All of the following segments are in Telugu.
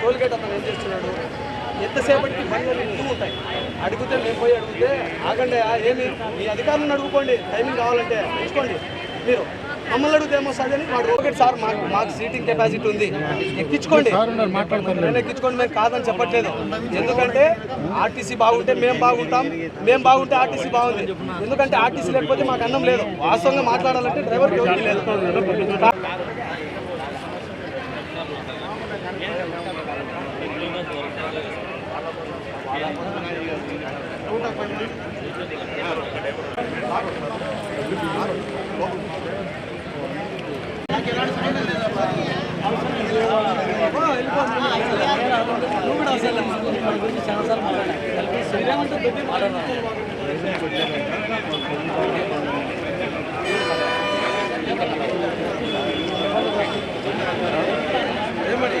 టోల్గేట్ అతను ఏం చేస్తున్నాడు? ఎంతసేపటికి బండ్లు ఎక్కువ ఉంటాయి? అడిగితే మేము పోయి అడిగితే ఆగండి ఏమి మీ అధికారులను అడుగుకోండి టైమింగ్ కావాలంటే తెచ్చుకోండి మీరు. మమ్మల్ని అడిగితే ఏమొస్తుందని వాడు ఒకటి సార్ మాకు మాకు సీటింగ్ కెపాసిటీ ఉంది. ఎక్కించుకోండి. నేను ఎక్కించుకోండి మేము కాదని చెప్పట్లేదు. ఎందుకంటే ఆర్టీసీ బాగుంటే మేము బాగుంటాం మేము బాగుంటే ఆర్టీసీ బాగుంది. ఎందుకంటే ఆర్టీసీ లేకపోతే మాకు అన్నం లేదు. వాస్తవంగా మాట్లాడాలంటే డ్రైవర్ లేదు నువ్వు కూడా అసలు మన గురించి చాలాసార్లు మాట్లాడాను శ్రీరామంటే పెద్ద ఏమని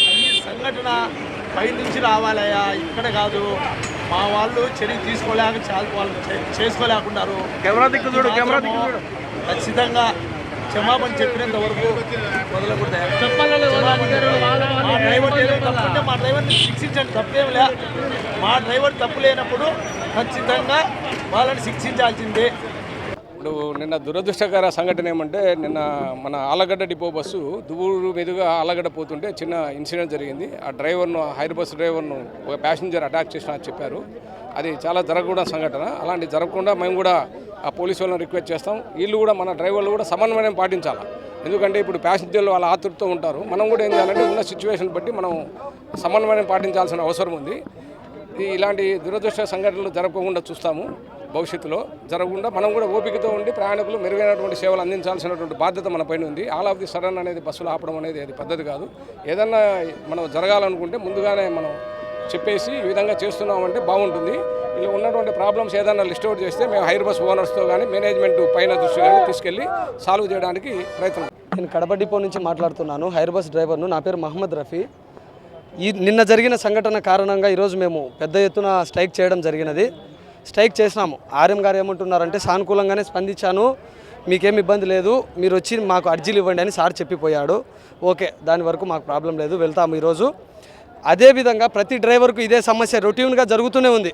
సంఘటన పై నుంచి రావాలయ్యా ఇక్కడ కాదు. మా వాళ్ళు చర్య తీసుకోలేక చాలా వాళ్ళు చే- చేసుకోలేకున్నారు. కెమెరా దిక్కు చూడు, కెమెరా దిక్కు మాత్రము చూడు. ఖచ్చితంగా క్షమాపణ చెప్పినంత వరకు వదలకూడదు. మా డ్రైవర్ని శిక్షించండి తప్పేం లే. మా డ్రైవర్ తప్పు లేనప్పుడు ఖచ్చితంగా వాళ్ళని శిక్షించాల్సిందే. ఇప్పుడు నిన్న దురదృష్టకర సంఘటన ఏమంటే నిన్న మన ఆలగడ్డ డిపో బస్సు దువ్వూరు మీదుగా ఆలగడ్డ పోతుంటే చిన్న ఇన్సిడెంట్ జరిగింది. ఆ డ్రైవర్ను హైర్ బస్సు డ్రైవర్ను ఒక ప్యాసింజర్ అటాక్ చేసిన చెప్పారు. అది చాలా జరగకూడని సంఘటన. అలాంటి జరగకుండా మేము కూడా ఆ పోలీసు వాళ్ళని రిక్వెస్ట్ చేస్తాం. వీళ్ళు కూడా మన డ్రైవర్లు కూడా సమన్వయం పాటించాలి? ఎందుకంటే ఇప్పుడు ప్యాసింజర్లు వాళ్ళ ఆతృప్తితో ఉంటారు. మనం కూడా ఏం చేయాలంటే ఉన్న సిచ్యువేషన్ బట్టి మనం సమన్వయం పాటించాల్సిన అవసరం ఉంది. ఇలాంటి దురదృష్ట సంఘటనలు జరగకుండా చూస్తాము. భవిష్యత్తులో జరగకుండా మనం కూడా ఓపికతో ఉండి ప్రయాణికులు మెరుగైనటువంటి సేవలు అందించాల్సినటువంటి బాధ్యత మన పైన ఉంది. ఆల్ ఆఫ్ ది సడన్ అనేది బస్సులు ఆపడం అనేది అది పద్ధతి కాదు. ఏదన్నా మనం జరగాలనుకుంటే ముందుగానే మనం చెప్పేసి ఈ విధంగా చేస్తున్నామంటే బాగుంటుంది. ఇలా ఉన్నటువంటి ప్రాబ్లమ్స్ ఏదైనా లిస్ట్ అవుట్ చేస్తే మేము హైర్ బస్ ఓనర్స్తో కానీ మేనేజ్మెంట్ పైన దృష్టి కానీ తీసుకెళ్ళి సాల్వ్ చేయడానికి ప్రయత్నం. నేను కడప డిపో నుంచి మాట్లాడుతున్నాను. హైర్ బస్ డ్రైవర్ను నా పేరు మహమ్మద్ రఫీ. ఈ నిన్న జరిగిన సంఘటన కారణంగా ఈరోజు మేము పెద్ద ఎత్తున స్ట్రైక్ చేయడం జరిగినది. స్ట్రైక్ చేసినాము. ఆర్ఎం గారు ఏమంటున్నారంటే సానుకూలంగానే స్పందించాను. మీకేం ఇబ్బంది లేదు. మీరు వచ్చి మాకు అర్జీలు ఇవ్వండి అని సార్ చెప్పిపోయాడు. ఓకే దాని వరకు మాకు ప్రాబ్లం లేదు. వెళ్తాము ఈరోజు. అదేవిధంగా ప్రతి డ్రైవర్కు ఇదే సమస్య రొటీన్గా జరుగుతూనే ఉంది.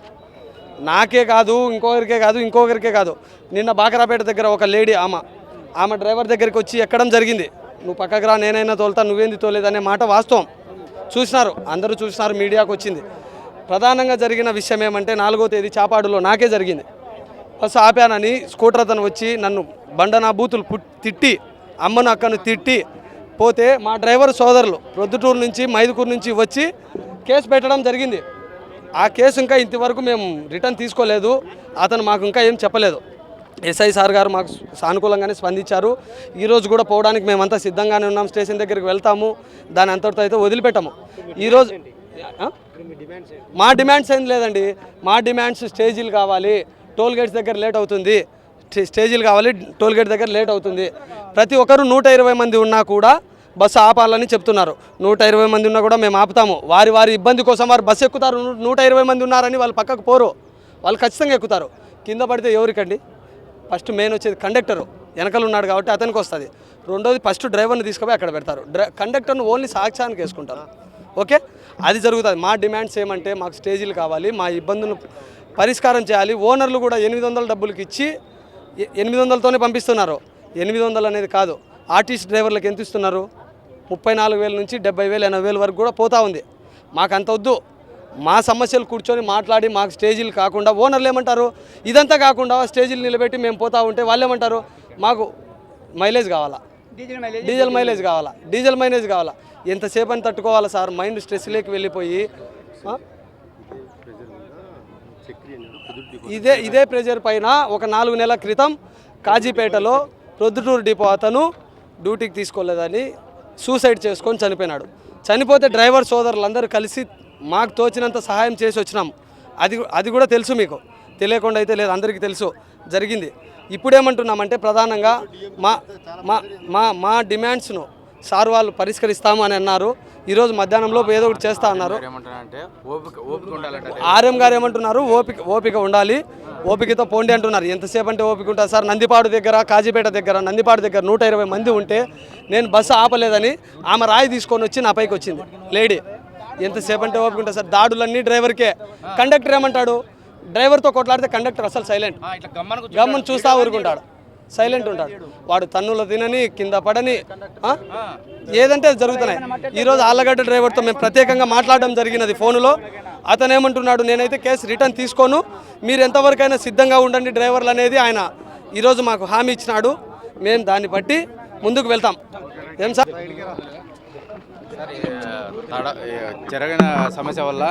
నాకే కాదు ఇంకొకరికే కాదు ఇంకొకరికే కాదు. నిన్న బాకరాపేట దగ్గర ఒక లేడీ ఆమె ఆమె డ్రైవర్ దగ్గరికి వచ్చి ఎక్కడం జరిగింది. నువ్వు పక్కకు రా నేనైనా తోలుతా నువ్వేంది తోలేదనే మాట వాస్తవం. చూసినారు అందరూ చూసినారు మీడియాకు వచ్చింది. ప్రధానంగా జరిగిన విషయం ఏమంటే నాలుగో తేదీ చాపాడులో నాకే జరిగింది. బస్సు ఆపానని స్కూటర్ అతను వచ్చి నన్ను బండనా బూతులు తిట్టి అమ్మను అక్కను తిట్టి పోతే మా డ్రైవర్ సోదరులు ప్రొద్దుటూరు నుంచి మైదుకూరు నుంచి వచ్చి కేసు పెట్టడం జరిగింది. ఆ కేసు ఇంకా ఇంతవరకు మేము రిటర్న్ తీసుకోలేదు. అతను మాకు ఇంకా ఏం చెప్పలేదు. ఎస్ఐ సార్ గారు మాకు సానుకూలంగానే స్పందించారు. ఈరోజు కూడా పోవడానికి మేమంతా సిద్ధంగానే ఉన్నాం. స్టేషన్ దగ్గరికి వెళ్తాము. దాని అంతటితో అయితే వదిలిపెట్టము. ఈరోజు మా డిమాండ్స్ ఏం లేదండి. మా డిమాండ్స్ స్టేజీలు కావాలి. టోల్ గేట్స్ దగ్గర లేట్ అవుతుంది. స్టే- స్టేజీలు కావాలి టోల్ గేట్ దగ్గర లేట్ అవుతుంది. ప్రతి ఒక్కరు నూట ఇరవై మంది ఉన్నా కూడా బస్సు ఆపాలని చెప్తున్నారు. నూట ఇరవై మంది ఉన్నా కూడా మేము ఆపుతాము. వారి వారి ఇబ్బంది కోసం వారు బస్సు ఎక్కుతారు. నూట ఇరవై మంది ఉన్నారని వాళ్ళు పక్కకు పోరు. వాళ్ళు ఖచ్చితంగా ఎక్కుతారు. కింద పడితే ఎవరికండి? ఫస్ట్ మెయిన్ వచ్చేది కండక్టరు. వెనకాల ఉన్నాడు కాబట్టి అతనికి వస్తుంది. రెండోది ఫస్ట్ డ్రైవర్ని తీసుకుపోయి అక్కడ పెడతారు. డ్రై కండక్టర్ను ఓన్లీ సాక్ష్యానికి వేసుకుంటారు. ఓకే? అది జరుగుతుంది. మా డిమాండ్స్ ఏమంటే మాకు స్టేజీలు కావాలి మా ఇబ్బందులను పరిష్కారం చేయాలి. ఓనర్లు కూడా ఎనిమిది వందల డబ్బులకి ఇచ్చి ఎ- ఎనిమిది వందలతోనే పంపిస్తున్నారు. ఎనిమిది వందలు అనేది కాదు. ఆర్టీసీ డ్రైవర్లకు ఎంత ఇస్తున్నారు? ముప్పై నాలుగు వేల నుంచి డెబ్బై వేలు ఎనభై వేల వరకు కూడా పోతా ఉంది. మాకు అంత వద్దు. మా సమస్యలు కూర్చొని మాట్లాడి మాకు స్టేజీలు కాకుండా ఓనర్లు ఏమంటారు? ఇదంతా కాకుండా స్టేజీలు నిలబెట్టి మేము పోతూ ఉంటే వాళ్ళు ఏమంటారు? మాకు మైలేజ్ కావాలా? డీజిల్ మైలేజ్ కావాలా? డీజిల్ మైలేజ్ కావాలా? ఎంతసేపు అని తట్టుకోవాలి సార్? మైండ్ స్ట్రెస్లోకి వెళ్ళిపోయి? ఇదే ఇదే ప్రెజర్ పైన ఒక నాలుగు నెలల క్రితం కాజీపేటలో ప్రొద్దుటూరు డిపో అతను డ్యూటీకి తీసుకోలేదని సూసైడ్ చేసుకొని చనిపోయినాడు. చనిపోతే డ్రైవర్ సోదరులందరూ కలిసి మాకు తోచినంత సహాయం చేసి వచ్చినాం. అది అది కూడా తెలుసు మీకు. తెలియకుండా అయితే లేదు అందరికీ తెలుసు. జరిగింది. ఇప్పుడేమంటున్నామంటే ప్రధానంగా మా మా మా మా డిమాండ్స్ను సార్ వాళ్ళు పరిష్కరిస్తాము అని అన్నారు. ఈరోజు మధ్యాహ్నంలో ఏదో ఒకటి చేస్తా అన్నారు. ఆర్ఎం గారు ఏమంటున్నారు ఓపిక ఓపిక ఉండాలి. ఓపికతో పోండి అంటున్నారు. ఎంతసేపు అంటే ఓపిక ఉంటుంది సార్? నందిపాడు దగ్గర కాజీపేట దగ్గర నందిపాడు దగ్గర నూట ఇరవై మంది ఉంటే నేను బస్సు ఆపలేదని ఆమె రాయి తీసుకొని వచ్చి నా పైకి వచ్చింది. లేడీ ఎంతసేపు అంటే ఓపిక ఉంటుంది సార్? దాడులన్నీ డ్రైవర్కే. కండక్టర్ ఏమంటాడు? డ్రైవర్తో కొట్లాడితే కండక్టర్ అసలు సైలెంట్. గమ్మని చూస్తా ఊరుకుంటాడు. సైలెంట్ ఉంటాడు. వాడు తన్నులు తినని కింద పడని? ఏదంటే అది జరుగుతున్నాయి. ఈరోజు ఆళ్ళగడ్డ డ్రైవర్తో మేము ప్రత్యేకంగా మాట్లాడడం జరిగినది ఫోనులో. అతను ఏమంటున్నాడు నేనైతే కేసు రిటర్న్ తీసుకోను. మీరు ఎంతవరకైనా సిద్ధంగా ఉండండి డ్రైవర్లు అనేది ఆయన ఈరోజు మాకు హామీ ఇచ్చినాడు. మేము దాన్ని బట్టి ముందుకు వెళ్తాం. ఏం సార్? తడ జరిగిన సమస్య వల్ల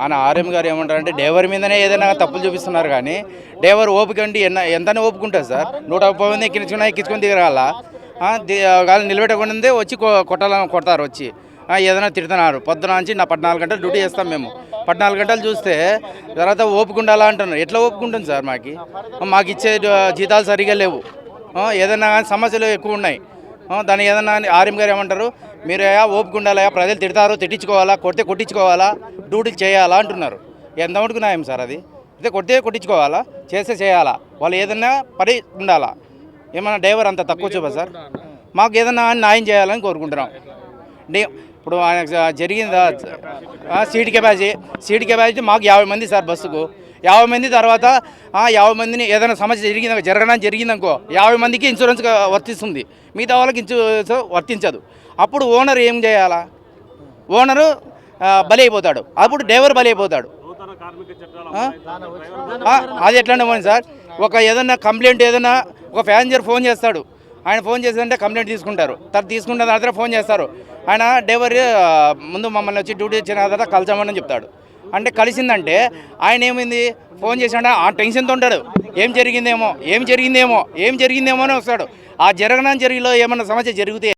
ఆయన ఆర్ఎం గారు ఏమంటారంటే డ్రైవర్ మీదనే ఏదైనా తప్పులు చూపిస్తున్నారు కానీ డ్రైవర్ ఓపిక అండి ఎన్న ఎంతనే ఓపుకుంటారు సార్? నూట ముప్పై మంది ఎక్కించుకున్నా ఎక్కించుకొని దిగరాల? వాళ్ళు నిలబెట్టకుండా వచ్చి కొ- కొట్టాలని కొడతారు వచ్చి. ఏదైనా తిడుతున్నారు. పొద్దున నుంచి నా పద్నాలుగు గంటలు డ్యూటీ చేస్తాం మేము. పద్నాలుగు గంటలు చూస్తే తర్వాత ఓపుకుండాలా అంటున్నారు. ఎట్లా ఒప్పుకుంటుంది సార్ మాకు? మాకు ఇచ్చే జీతాలు సరిగా లేవు. ఏదైనా కానీ సమస్యలు ఎక్కువ ఉన్నాయి. దాన్ని ఏదన్నా ఆర్ఎం గారు ఏమంటారు? మీరు ఏ ఓపిక ఉండాలా ప్రజలు తిడతారు తిట్టించుకోవాలా కొడితే కొట్టించుకోవాలా డ్యూటీలు చేయాలా అంటున్నారు. ఎంత న్యాయం సార్ అది? అయితే కొడితే కొట్టించుకోవాలా చేస్తే చేయాలా? వాళ్ళు ఏదన్నా పడి ఉండాలా? ఏమన్నా డ్రైవర్ అంత తక్కువ చూపా సార్? మాకు ఏదన్నా న్యాయం చేయాలని కోరుకుంటున్నాం. డే ఇప్పుడు ఆయన జరిగిందా? సీట్ కెపాసిటీ సీట్ కెపాసిటీ మాకు యాభై మంది సార్ బస్సుకు. యాభై మంది తర్వాత యాభై మందిని ఏదైనా సమస్య జరిగింది జరగడానికి జరిగిందనుకో యాభై మందికి ఇన్సూరెన్స్ వర్తిస్తుంది. మిగతా వాళ్ళకి ఇన్సూరెన్స్ వర్తించదు. అప్పుడు ఓనర్ ఏం చేయాలా? ఓనరు బలి అయిపోతాడు అప్పుడు డ్రైవర్ బలి అయిపోతాడు అది ఎట్లా పోయింది సార్. ఒక ఏదన్నా కంప్లైంట్ ఏదన్నా ఒక ప్యాసింజర్ ఫోన్ చేస్తాడు. ఆయన ఫోన్ చేసిందంటే కంప్లైంట్ తీసుకుంటారు. తర్వాత తీసుకున్న తర్వాత ఫోన్ చేస్తారు. ఆయన డ్రైవర్ ముందు మమ్మల్ని వచ్చి డ్యూటీ ఇచ్చిన తర్వాత కలిసామని చెప్తాడు. అంటే కలిసిందంటే ఆయన ఏమైంది? ఫోన్ చేసాడు ఆ టెన్షన్తో ఉంటాడు. ఏం జరిగిందేమో? ఏం జరిగిందేమో? ఏం జరిగిందేమో? అని వస్తాడు. ఆ జరగడం జరిగిలో ఏమన్నా సమస్య జరిగితే